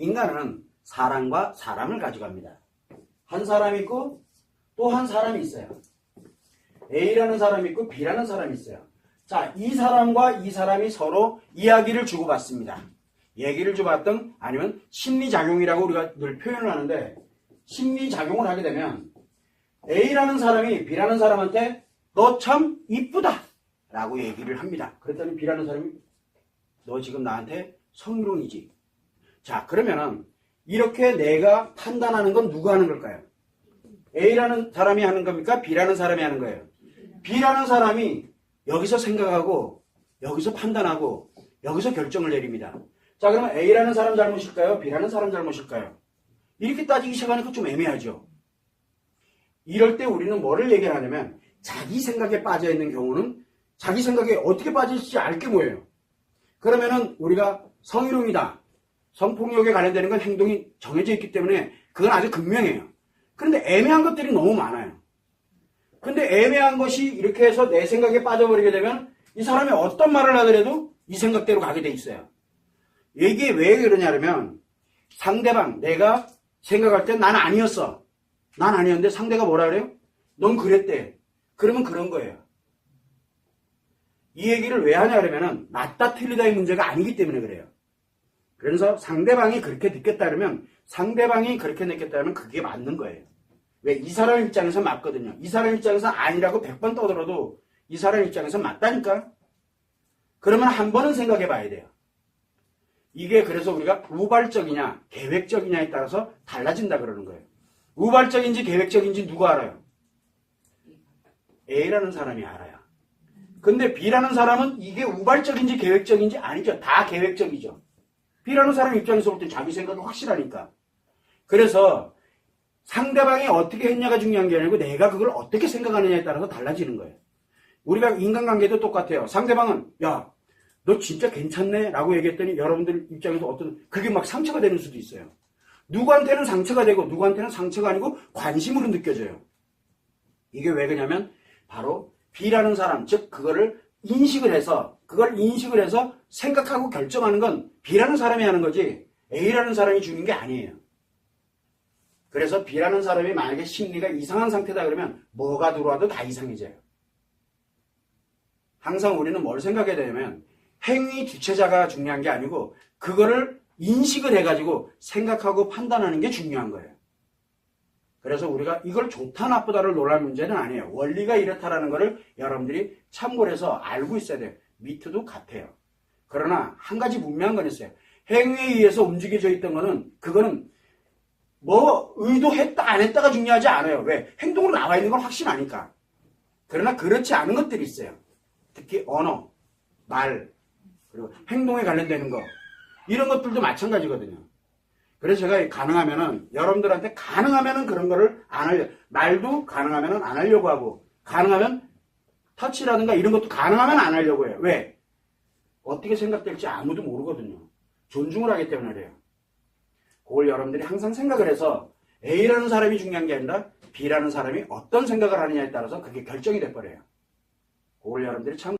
인간은 사람과 사람을 가져갑니다. 한 사람이 있고 또 한 사람이 있어요. A라는 사람이 있고 B라는 사람이 있어요. 자, 이 사람과 이 사람이 서로 이야기를 주고받습니다. 얘기를 주고받든 아니면 심리작용이라고 우리가 늘 표현을 하는데 심리작용을 하게 되면 A라는 사람이 B라는 사람한테 너 참 이쁘다 라고 얘기를 합니다. 그랬더니 B라는 사람이 너 지금 나한테 성희롱이지. 자, 그러면은 이렇게 내가 판단하는 건 누가 하는 걸까요? A라는 사람이 하는 겁니까? B라는 사람이 하는 거예요. B라는 사람이 여기서 생각하고 여기서 판단하고 여기서 결정을 내립니다. 자, 그러면 A라는 사람 잘못일까요? B라는 사람 잘못일까요? 이렇게 따지기 시작하니까 좀 애매하죠. 이럴 때 우리는 뭐를 얘기하냐면 자기 생각에 빠져 있는 경우는 자기 생각에 어떻게 빠질지 알 게 뭐예요. 그러면은 우리가 성희롱이다. 성폭력에 관련되는 건 행동이 정해져 있기 때문에 그건 아주 극명해요. 그런데 애매한 것들이 너무 많아요. 근데 애매한 것이 이렇게 해서 내 생각에 빠져버리게 되면 이 사람이 어떤 말을 하더라도 이 생각대로 가게 돼 있어요. 이게 왜 그러냐면 상대방 내가 생각할 땐난 아니었어. 난 아니었는데 상대가 뭐라 그래요? 넌 그랬대. 그러면 그런 거예요. 이 얘기를 왜 하냐 그러면은 맞다 틀리다의 문제가 아니기 때문에 그래요. 그래서 상대방이 그렇게 느꼈다 그러면 상대방이 그렇게 느꼈다 그러면 그게 맞는 거예요. 왜? 이 사람 입장에서 맞거든요. 이 사람 입장에서 아니라고 100번 떠들어도 이 사람 입장에서 맞다니까? 그러면 한 번은 생각해 봐야 돼요. 이게 그래서 우리가 우발적이냐, 계획적이냐에 따라서 달라진다 그러는 거예요. 우발적인지 계획적인지 누가 알아요? A라는 사람이 알아요. 근데 B라는 사람은 이게 우발적인지 계획적인지 아니죠. 다 계획적이죠. B라는 사람 입장에서 볼때 자기 생각이 확실하니까. 그래서 상대방이 어떻게 했냐가 중요한 게 아니고 내가 그걸 어떻게 생각하느냐에 따라서 달라지는 거예요. 우리가 인간관계도 똑같아요. 상대방은 야, 너 진짜 괜찮네? 라고 얘기했더니 여러분들 입장에서 어떤 그게 막 상처가 되는 수도 있어요. 누구한테는 상처가 되고 누구한테는 상처가 아니고 관심으로 느껴져요. 이게 왜 그러냐면 바로 B라는 사람, 즉 그거를 인식을 해서 그걸 인식을 해서 생각하고 결정하는 건 B라는 사람이 하는 거지 A라는 사람이 주는 게 아니에요. 그래서 B라는 사람이 만약에 심리가 이상한 상태다 그러면 뭐가 들어와도 다 이상해져요. 항상 우리는 뭘 생각해야 되냐면 행위 주체자가 중요한 게 아니고 그거를 인식을 해가지고 생각하고 판단하는 게 중요한 거예요. 그래서 우리가 이걸 좋다 나쁘다를 논할 문제는 아니에요. 원리가 이렇다라는 거를 여러분들이 참고를 해서 알고 있어야 돼요. 미트도 같아요. 그러나 한 가지 분명한 건 있어요. 행위에 의해서 움직여져 있던 거는 그거는 뭐 의도했다 안 했다가 중요하지 않아요. 왜? 행동으로 나와 있는 건 확실하니까. 그러나 그렇지 않은 것들이 있어요. 특히 언어, 말, 그리고 행동에 관련되는 거 이런 것들도 마찬가지거든요. 그래서 제가 가능하면은 여러분들한테 가능하면은 그런 거를 안 하려 말도 가능하면은 안 하려고 하고 가능하면 터치라든가 이런 것도 가능하면 안 하려고 해요. 왜? 어떻게 생각될지 아무도 모르거든요. 존중을 하기 때문에 그래요. 그걸 여러분들이 항상 생각을 해서 A라는 사람이 중요한 게 아니라 B라는 사람이 어떤 생각을 하느냐에 따라서 그게 결정이 돼버려요. 그걸 여러분들이 참